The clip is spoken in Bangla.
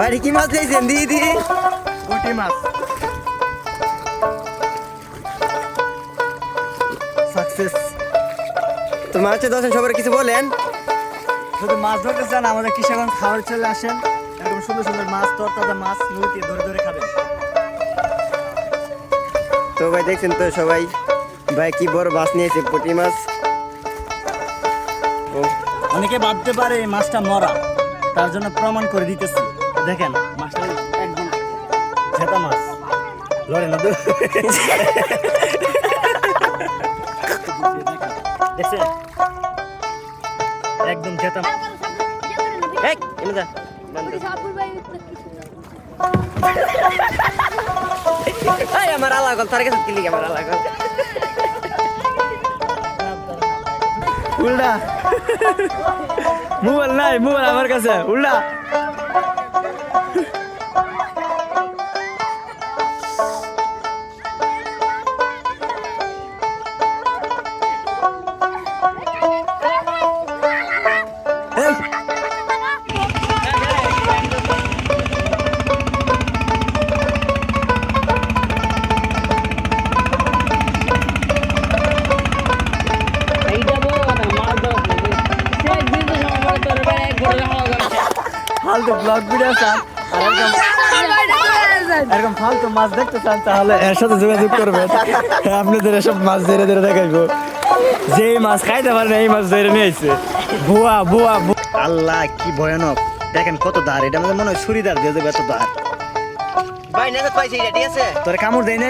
বাড়ি কি মাছ লাইছেন দিদি। পুঁটি মাছ। সাকসেস তো দর্শন সবার কিছু বলেন। যদি মাছ ধরতে চান আমাদের কৃষকগঞ্জ খাবার চলে আসেন। এরকম সুন্দর সুন্দর মাছ তরতাজা মাছ নদীতে ধরে ধরে খাবেন। তো ভাই দেখছেন তো সবাই? ভাই কি বড় মাছ নিয়েছে পুঁটি মাছ? অনেকে ভাবতে পারে এই মাছটা মরা। তার জন্য প্রমাণ করে দিতেছি। দেখেন, মাছটা একদম ঝেতা মাছ। লড়ে না? দেখছেন? একদম জেতা মাছ। এনে আমার আলাগল তার কাছে কিলি আমার আলাগল উল্টা। মোবাইল নাই, মোবাইল আমার কাছে, উল্টা। ফালতু ব্লগ ভিডিও চান আর এরকম এরকম ফালতু মাছ দেখতে চান তাহলে। এর সাথে যোগাযোগ করবেন। আপনাদের এসব মাছ ধরে ধরে দেখাইবো। যেই মাছ খাইতে পারেন এই মাছ ধরে নিয়ে আইছে। বুয়া বুয়া আল্লাহ কি ভয়ানক। দেখেন কত দাঁড়। এটা আমাদের মনে হয় ছুরি দিয়ে দেবে এত দাঁড়। ভাই না পাইছি ঠিক আছে? তোর কামড় দেয় না